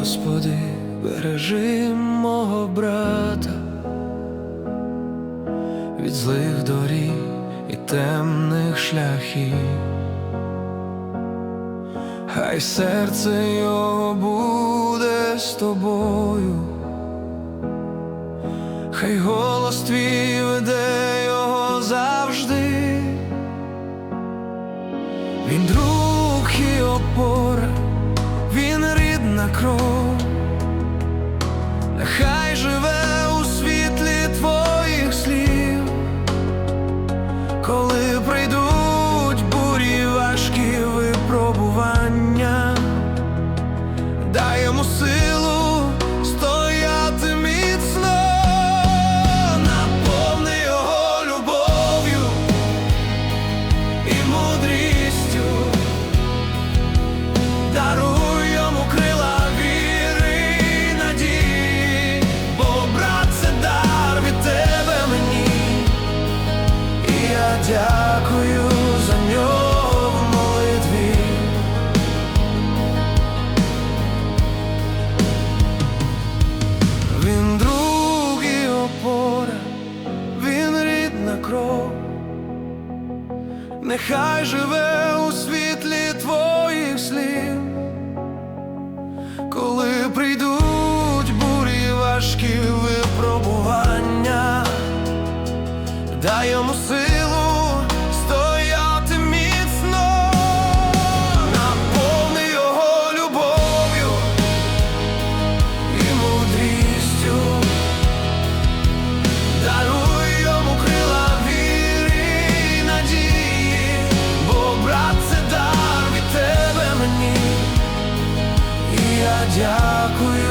Господи, бережи мого брата. Від злих доріг і темних шляхів, хай серце його буде з тобою, хай голос твій веде його завжди, він друг і опора рідна кров, нехай живе у світлі твоїх слів, коли прийдуть бурі важкі випробування, дай йому силу стояти міцно, наповни любов'ю і мудрістю, дякую за нього в молитві. Він другий опора, він рідна кров, нехай живе у світлі твоїх слів, коли прийдуть бурі важкі випробування. Дай йому сил дякую.